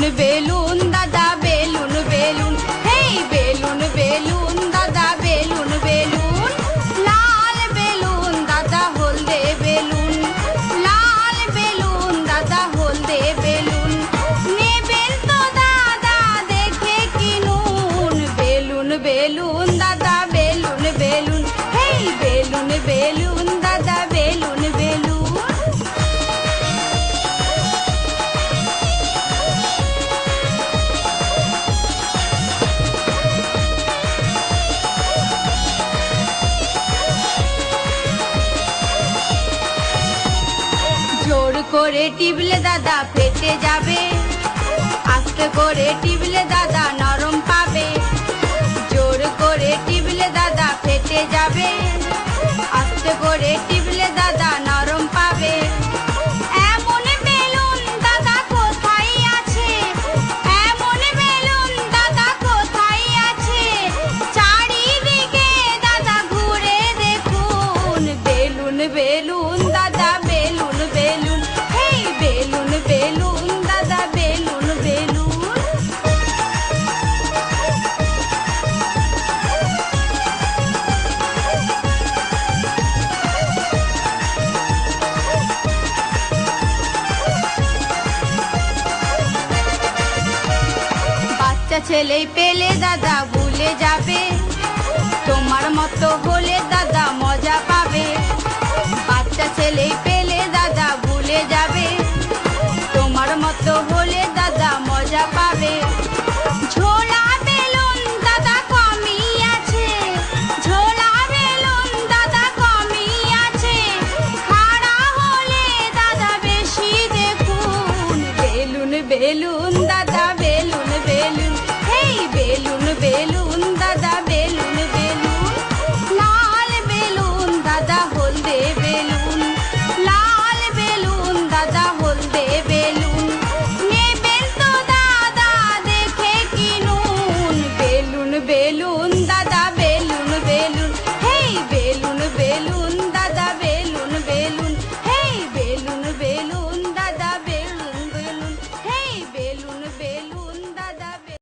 Balloon দাদা, balloon balloon. Hey, balloon balloon, দাদা, balloon balloon. লাল বেলুন, দাদা, হলদে বেলুন। লাল বেলুন, দাদা, হলদে বেলুন। নেবেন তো দাদা, দেখে কিনুন। বেলুন বেলুন, দাদা, balloon balloon. Hey, balloon balloon. করে টিবলে দাদা ফেটে যাবে। আস্তে করে টিবলে দাদা নরম পাবে। জোর করে টিবলে দাদা ফেটে যাবে। আস্তে করে টিপলে ছেলে পেলে দাদা ভুলে যাবে। তোমার মতো হলে দাদা মজা পাবে। বাচ্চা ছেলে পেলে দাদা ভুলে যাবে। তোমার মতো হলে দাদা মজা পাবে। ঝোলা বেলুন দাদা আছে। দাদা আছে। দাদা বেশি দেখুন। বেলুন বেলুন দাদা বেলুন বেলুন